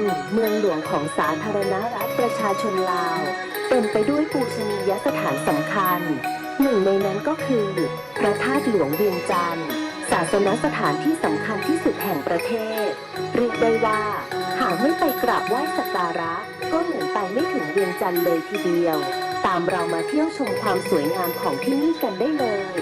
น เมืองหลวงของสาธารณรัฐประชาชนลาว เต็มไปด้วยปูชนียสถานสำคัญ หนึ่งในนั้นก็คือ พระธาตุหลวงเวียงจันทร์ศาสนสถานที่สำคัญที่สุดแห่งประเทศ เรียกได้ว่า หากไม่ไปกราบไหว้สักการะ ก็เหมือนไปไม่ถึงเวียงจันทร์เลยทีเดียว ตามเรามาเที่ยวชมความสวยงามของที่นี่กันได้เลย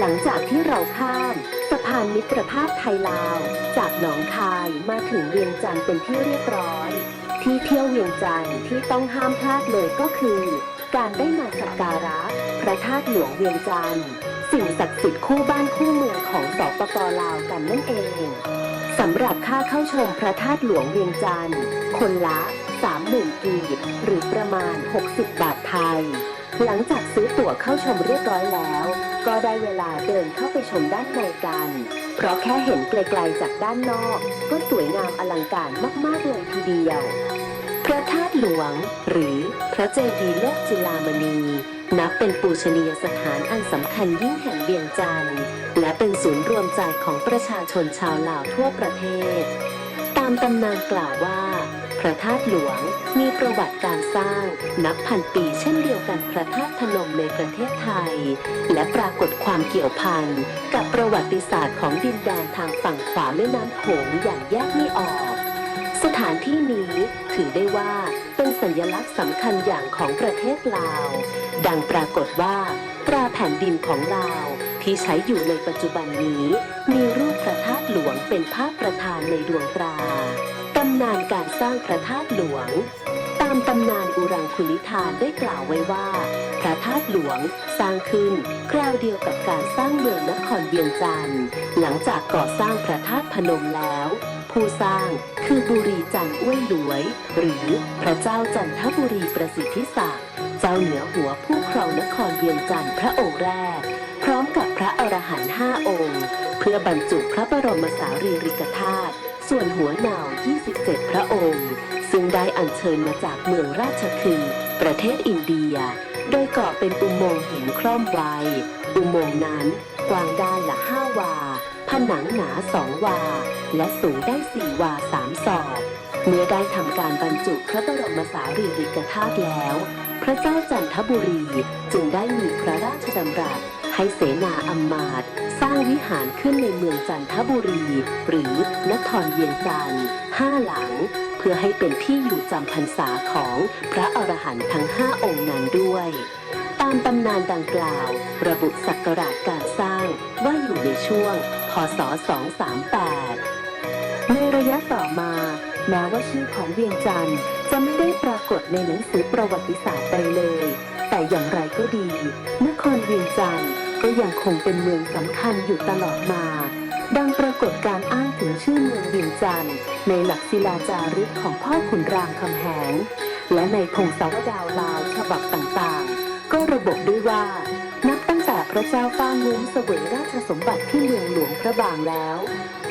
หลังจากที่เราข้ามสะพานมิตรภาพไทยลาว จากหนองคายมาถึงเวียงจันทร์เป็นที่เรียบร้อย ที่เที่ยวเวียงจันทร์ที่ต้องห้ามพลาดเลยก็คือ การได้มาสักการะพระธาตุหลวงเวียงจันทร์สิ่งศักดิ์สิทธิ์คู่บ้านคู่เมืองของสปปลาวกันนั่นเองสำหรับค่าเข้าชมพระธาตุหลวงเวียงจันทร์คนละ 30,000กีบหรือประมาณ 60 บาทไทย หลังจากซื้อตั๋วเข้าชมเรียบร้อยแล้ว ก็ได้เวลาเดินเข้าไปชมด้านในกัน เพราะแค่เห็นไกลๆจากด้านนอก ก็สวยงามอลังการมากๆเลยทีเดียว พระธาตุหลวง หรือพระเจดีย์โลกจุฬามณี นับเป็นปูชนียสถานอันสำคัญยิ่งแห่งเวียงจันทร์และเป็นศูนย์รวมใจของประชาชนชาวลาวทั่วประเทศ ตามตำนานกล่าวว่า ระธาตุหลวง มีประวัติการสร้างนับพันปีเช่นเดียวกันพระธาตุพนมในประเทศไทย และปรากฏความเกี่ยวพันกับประวัติศาสตร์ของดินแดนทางฝั่งขวาแม่น้ำโขงอย่างแยกไม่ออก สถานที่นี้ถือได้ว่าเป็นสัญลักษณ์สำคัญอย่างของประเทศลาว ดังปรากฏว่าตราแผ่นดินของลาวที่ใช้อยู่ในปัจจุบันนี้ มีรูปพระธาตุหลวงเป็นภาพประธานในดวงตราำนานการสร้างพระธาตุหลวง ตามตำนานอุรังคุลิทานได้กล่าวไว้ว่า พระธาตุหลวงสร้างขึ้นคราวเดียวกับการสร้างเมืองนครเวียงจันทร์หลังจากก่อสร้างพระธาตุพนมแล้ว ผู้สร้างคือบุรีจันทร์อ้วยหลวย หรือพระเจ้าจันทบุรีประสิทธิศักดิ์เจ้าเหนือหัวผู้ครองนครเวียงจันทร์พระองค์แรก พร้อมกับพระอรหันต์ห้าองค์ เพื่อบรรจุพระบรมสารีริกธาตุ ส่วนหัวเหนาว 27 พระองค์ ซึ่งได้อัญเชิญมาจากเมืองราชคือประเทศอินเดีย โดยก่อเป็นอุโมงค์หินคล่อมไว้อุโมงค์นั้นกว้างด้านละห้าวา ผนังหนาสองวา และสูงได้สี่วาสามศอกเมื่อได้ทำการบรรจุพระบรมสารีริกธาตุแล้ว พระเจ้าจันทบุรีจึงได้มีพระราชดำรัสให้เสนาอำมาตย์ ร้างวิหารขึ้นในเมืองจันทบุรี หรือนครเวียงจันทร์ห้าหลัง เพื่อให้เป็นที่อยู่จำพรรษาของพระอรหันต์ทั้งห้าองค์นั้นด้วย ตามตำนานดังกล่าว ระบุศักราชการสร้างว่าอยู่ในช่วง พศ 238 ในระยะต่อมาแม้ว่าชื่อของเวียงจันทร์จะไม่ได้ปรากฏในหนังสือประวัติศาสตร์ไปเลย แต่อย่างไรก็ดี นครเวียงจันทร์ ก็ยังคงเป็นเมืองสำคัญอยู่ตลอดมา ดังปรากฏการอ้างถึงชื่อเมืองเวียงจันทร์ในหลักศิลาจารึกของพ่อขุนรามคำแหง และในพงศาวดารลาวฉบับต่างๆ ก็ระบุด้วยว่า นับตั้งแต่พระเจ้าฟ้างุ้มเสวยราชสมบัติที่เมืองหลวงพระบางแล้ว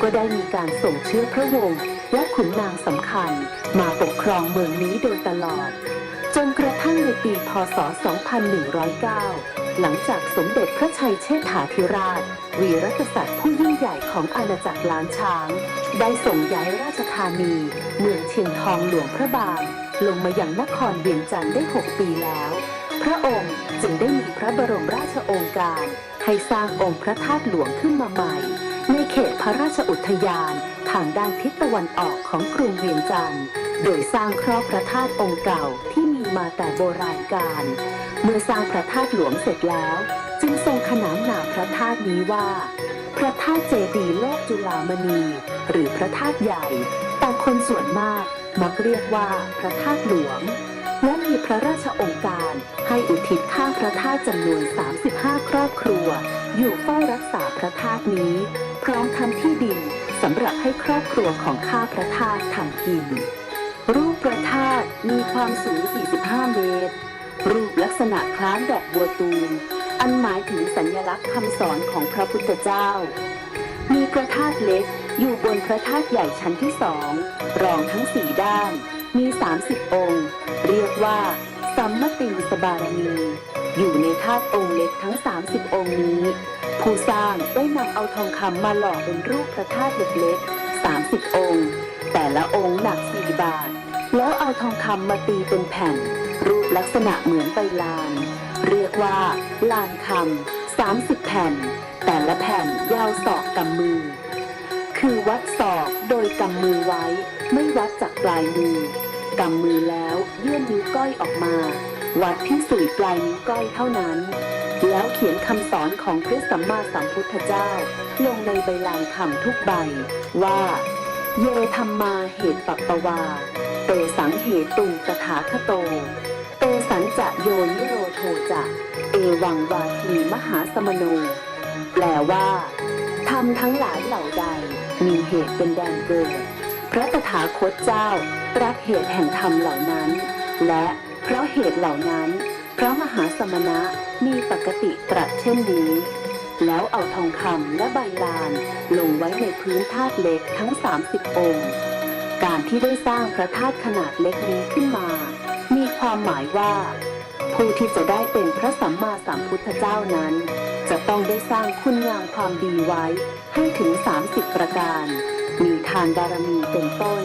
ก็ได้มีการส่งเชื้อพระวงศ์และขุนนางสำคัญ มาปกครองเมืองนี้โดยตลอด จนกระทั่งในปีพศ 2109 หลังจากสมเด็จพระชัยเชษฐาธิราช วีรกษัตริย์ผู้ยิ่งใหญ่ของอาณาจักรล้านช้าง ได้ส่งย้ายราชธานี เมืองเชียงทองหลวงพระบางลงมาอย่างนครเวียงจันทร์ได้ 6 ปีแล้ว พระองค์จึงได้มีพระบรมราชโองการ ให้สร้างองค์พระธาตุหลวงขึ้นมาใหม่ ในเขตพระราชอุทยานทางด้านทิศตะวันออกของกรุงเวียงจันทร์ โดยสร้างครอบพระธาตุองค์เก่าที่มีมาแต่โบราณกาล เมื่อสร้างพระธาตุหลวงเสร็จแล้ว จึงทรงขนานนามพระธาตุนี้ว่า พระธาตุเจดีย์โลกจุฬามณี หรือพระธาตุใหญ่ แต่คนส่วนมากมักเรียกว่าพระธาตุหลวง และมีพระราชองค์การให้อุทิศข้างพระธาตุจำนวน 35 ครอบครัว อยู่เฝ้ารักษาพระธาตุนี้ พร้อมทำที่ดินสำหรับให้ครอบครัวของข้าพระธาตุทำกิน รูปพระธาตุมีความสูง 45 เมตร รูปลักษณะคล้ายดอกบัวตูม อันหมายถึงสัญลักษณ์คำสอนของพระพุทธเจ้า มีพระธาตุเล็กอยู่บนพระธาตุใหญ่ชั้นที่สองรองทั้งสี่ด้าน มี 30 องค์ เรียกว่าสัมมติสบารมี อยู่ในธาตุองค์เล็กทั้ง 30 องค์นี้ ผู้สร้างได้นำเอาทองคำมาหล่อเป็นรูปพระธาตุเล็กๆ 30 องค์ แต่ละองค์หนัก 4 บาท แล้วเอาทองคำมาตีเป็นแผ่น รูปลักษณะเหมือนใบลาน เรียกว่าลานคำ30แผ่น แต่ละแผ่นยาวศอกกำมือ คือวัดศอกโดยกำมือไว้ ไม่วัดจากปลายมือกำมือแล้วยื่นนิ้วก้อยออกมา วัดที่สุยปลายนิ้วก้อยเท่านั้น แล้วเขียนคำสอนของพระสัมมาสัมพุทธเจ้า ลงในใบลานคำทุกใบว่า เยธรรมาเหตุปัปปวา เตสังเหตุงตถาคโต เตสัญจะโยนิโรโทจะเอวังวาทีมหาสมโน แปลว่าธรรมทั้งหลายเหล่าใด มีเหตุเป็นแดนเกิด พระตถาคตเจ้าตรัสเหตุแห่งธรรมเหล่านั้น และเพราะเหตุเหล่านั้น พระมหาสมณะมีปกติตรัสเช่นนี้ แล้วเอาทองคำและใบลานลงไว้ในพื้นธาตุเล็กทั้ง 30 องค์ การที่ได้สร้างพระธาตุขนาดเล็กนี้ขึ้นมา มีความหมายว่า ผู้ที่จะได้เป็นพระสัมมาสัมพุทธเจ้านั้น จะต้องได้สร้างคุณงามความดีไว้ให้ถึง 30 ประการ มีทานบารมีเป็นต้น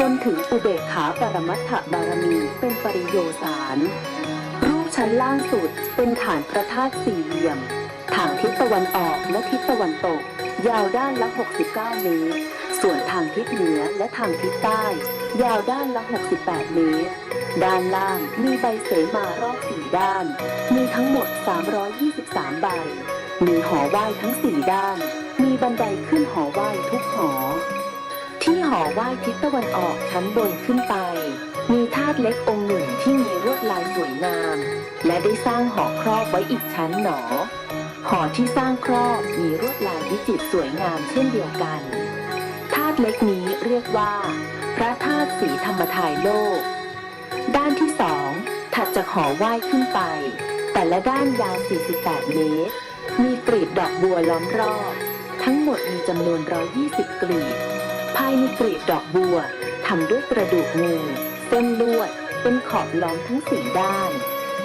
จนถึงอุเบกขาปรมัตถบารมีเป็นปริโยสาร รูปชั้นล่างสุดเป็นฐานพระธาตุสี่เหลี่ยม ทางทิศตะวันออกและทิศตะวันตก ยาวด้านละ 69 เมตร ส่วนทางทิศเหนือและทางทิศใต้ ยาวด้านละ 68 เมตร ด้านล่างมีใบเสมารอบสี่ด้าน มีทั้งหมด 323 ใบ มีหอไหว้ทั้งสี่ด้าน มีบันไดขึ้นหอไหว้ทุกหอ ที่หอไหว้ทิศตะวันออกชั้นบนขึ้นไป มีธาตุเล็กองค์หนึ่งที่มีลวดลายสวยงาม และได้สร้างหอครอบไว้อีกชั้นหนอ หอที่สร้างครอบมีลวดลายวิจิตรสวยงามเช่นเดียวกันธาตุเล็กนี้เรียกว่า พระธาตุสีธรรมทายโลก ด้านที่สองถัดจากหอไหว้ขึ้นไป แต่ละด้านยาว 48 เมตร มีกลีบดอกบัวล้อมรอบ ทั้งหมดมีจำนวน 120 กลีบ ภายในกลีบดอกบัวทำด้วยกระดูกงูเส้นลวดเป็นขอบล้อมทั้งสี่ด้าน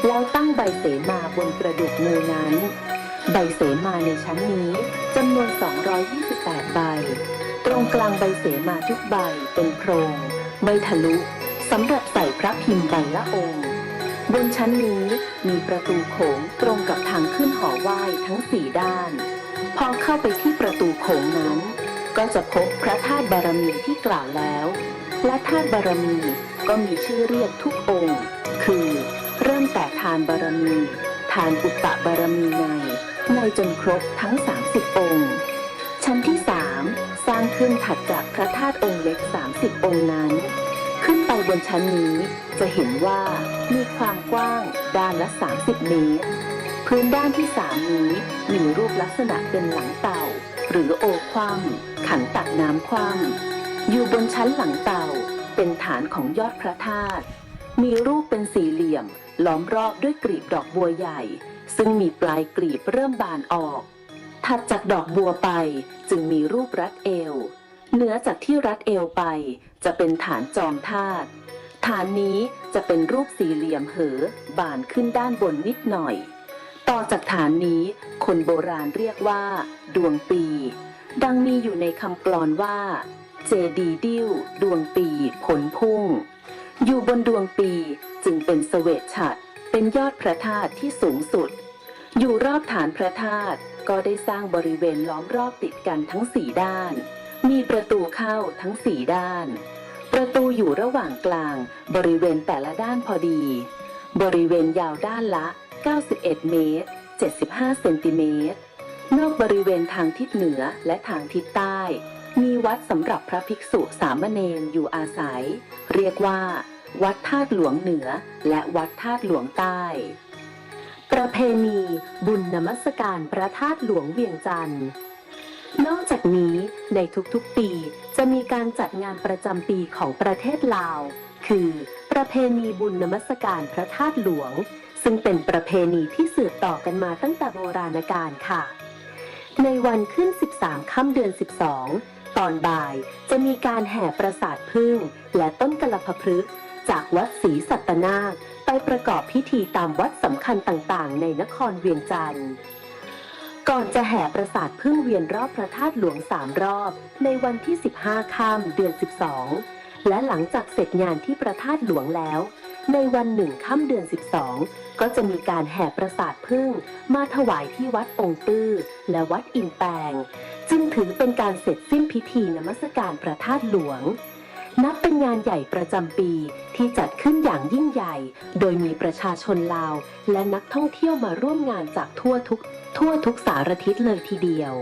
แล้วตั้งใบเสมาบนกระดูกงูนั้น ใบเสมาในชั้นนี้จำนวน 228 ใบ ตรงกลางใบเสมาทุกใบเป็นโพรงไม่ทะลุสำหรับใส่พระพิมพ์ใบละองค์บนชั้นนี้มีประตูโขงตรงกับทางขึ้นหอไหว้ทั้งสี่ด้าน พอเข้าไปที่ประตูโขงนั้น ก็จะพบพระธาตุบารมีที่กล่าวแล้ว และธาตุบารมีก็มีชื่อเรียกทุกองค์ คือ เริ่มแต่ทานบารมี ทานอุปตะบารมีใน ในจนครบทั้ง 30 องค์ ชั้นที่ 3 สร้างขึ้นถัดจากพระธาตุองค์เล็ก 30 องค์นั้น ขึ้นไปบนชั้นนี้จะเห็นว่ามีความกว้างด้านละ 30 เมตร พื้นด้านที่สามนี้มีรูปลักษณะเป็นหลังเต่า หรือโอคว่ำขันตักน้ำคว่ำอยู่บนชั้นหลังเต่าเป็นฐานของยอดพระธาตุมีรูปเป็นสี่เหลี่ยมล้อมรอบด้วยกลีบดอกบัวใหญ่ ซึ่งมีปลายกลีบเริ่มบานออก ถัดจากดอกบัวไปจึงมีรูปรัดเอว เหนือจากที่รัดเอวไปจะเป็นฐานจอมธาตุ ฐานนี้จะเป็นรูปสี่เหลี่ยมเหอบานขึ้นด้านบนนิดหน่อย ต่อจากฐานนี้คนโบราณเรียกว่า ดวงปี ดังมีอยู่ในคำกลอนว่า เจดีดิ้ว ดวงปีผลพุ่ง อยู่บนดวงปีจึงเป็นเสวตฉัตร เป็นยอดพระธาตุที่สูงสุด อยู่รอบฐานพระธาตุก็ได้สร้างบริเวณล้อมรอบติดกันทั้งสี่ด้าน มีประตูเข้าทั้งสี่ด้าน ประตูอยู่ระหว่างกลาง บริเวณแต่ละด้านพอดี บริเวณยาวด้านละ 91 เมตร 75 เซนติเมตร นอกบริเวณทางทิศเหนือและทางทิศใต้ มีวัดสำหรับพระภิกษุสามเณรอยู่อาศัย เรียกว่า วัดธาตุหลวงเหนือ และวัดธาตุหลวงใต้ ประเพณีบุญนมัสการพระธาตุหลวงเวียงจันทร์นอกจากนี้ในทุกๆปีจะมีการจัดงานประจำปีของประเทศลาว คือประเพณีบุญนมัสการพระธาตุหลวง ซึ่งเป็นประเพณีที่สืบต่อกันมาตั้งแต่โบราณกาลค่ะ ในวันขึ้น 13 ค่ำเดือน 12 ตอนบ่ายจะมีการแห่ประสาทพึ่งและต้นกระพพฤกษ์ จากวัดศรีสัตนาคไปประกอบพิธีตามวัดสำคัญต่างๆ ในนครเวียงจันทร์ก่อนจะแห่ประสาทพึ่งเวียนรอบพระธาตุหลวงสามรอบ ในวันที่ 15ค่ำเดือน 12 และหลังจากเสร็จงานที่พระธาตุหลวงแล้ว ในวันหนึ่งค่ำเดือน 12 ก็จะมีการแห่ประสาทพึ่งมาถวายที่วัดองค์ตื้อและวัดอินแปง จึงถือเป็นการเสร็จสิ้นพิธีนมัสการพระธาตุหลวง นับเป็นงานใหญ่ประจำปีที่จัดขึ้นอย่างยิ่งใหญ่ โดยมีประชาชนลาว และนักท่องเที่ยวมาร่วมงานจากทั่วทุกทั่วทุกสารทิศเลยทีเดียว